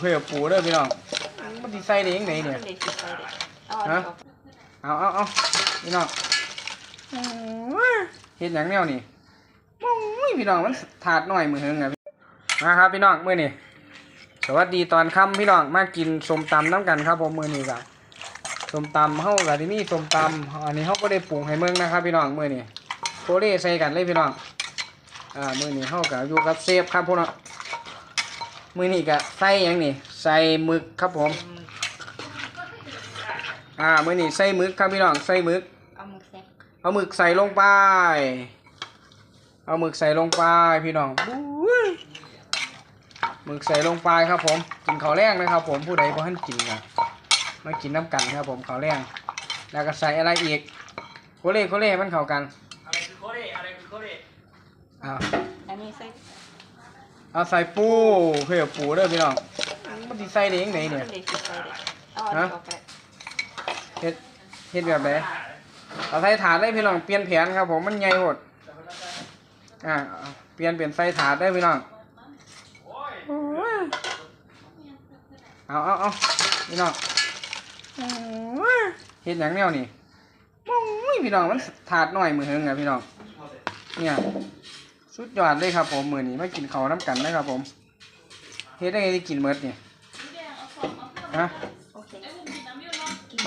เพื่อปูเด้อพี่น้องมันสิใส่ได้ยังไงเนี่ยเด็กสิใส่เด็กเอาอันนี้ออกเอาเอาเอาพี่น้องเฮ็ดหยังแนวนี่โอ้ยพี่น้องมันถาดหน่อยมือหึงอะมาครับพี่น้องมื้อนี้สวัสดีตอนค่ำพี่น้องมากินส้มตำน้ำกันครับผมมื้อนี้ก็ส้มตำเฮาก็ที่นี่ส้มตำอันนี้เฮาก็ได้ปรุงให้เมืองนะครับพี่น้องมื้อนี้โคเล่ใส่กันเลยพี่น้องอ่ามื้อนี้เฮาก็อยู่กับเซฟครับพวกเนาะ มื้อนี้ก็ใส่หยังนี่ใส่หมึกครับผม อ่ามื้อนี้ใส่หมึกครับพี่น้องใส่หมึก เอามือแซะเอาหมึกใส่ลงไป เอาหมึกใส่ลงไปพี่น้องบู๊ยหมึกใส่ลงไปครับผม กินข้าวแรงนะครับ ผมผู้ใดบ่ทันกินนะมากินน้ำกันครับผมข้าวแรงแล้วก็ใส่อะไรอีกโคเล่โคเล่ให้มันเข้ากัน อะไรคือโคเรอะไรคือโคเรอ่าอันนี้ใส่ เอาใส่ปูเพื่อปูเด้อพี่น้องมันสิใส่ได้ยังไงเนี่ยเด็กสิใส่เด็กเอาอันนี้ออกไปเฮ็ดเฮ็ดแบบไหนเอาใส่ถาดได้พี่น้อง เปลี่ยนแผนครับผมมันใหญ่โหดอ่าเอาเปลี่ยนเปลี่ยนใส่ถาดได้พี่น้องโอ้ยเอาเอาเอาพี่น้องเฮ็ดหยังแนวนี่โอ้ยพี่น้องมันถาดน้อยมือหึงอะพี่น้อง เนี่ย สุดยอดเลยครับผมมือนี้มากินเขาน้ำกันนะครับผมเฮ็ดได้ไงได้กินเมิดเนี่ฮะ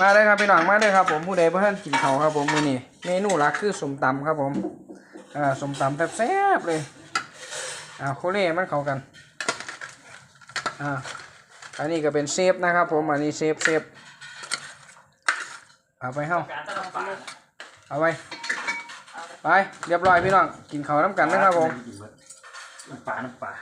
มาเลยครับพี่น้องมาเลยครับผมผู้ใดบ่ทันกินเขาครับผมมือนี้เมนูหลักคือสมตำครับผมอ่าสมตำแซ่บๆเลยอ่าโคเล่มันเข้ากันอ่าอันนี้ก็เป็นเซฟนะครับผมอันนี้เซฟเซฟเอาไปเฮาการตั้งปาเอาไป ไปเรียบร้อยพี่น้องกินข้าวน้ำกันนะครับผม น้ำปลาน้ำปลา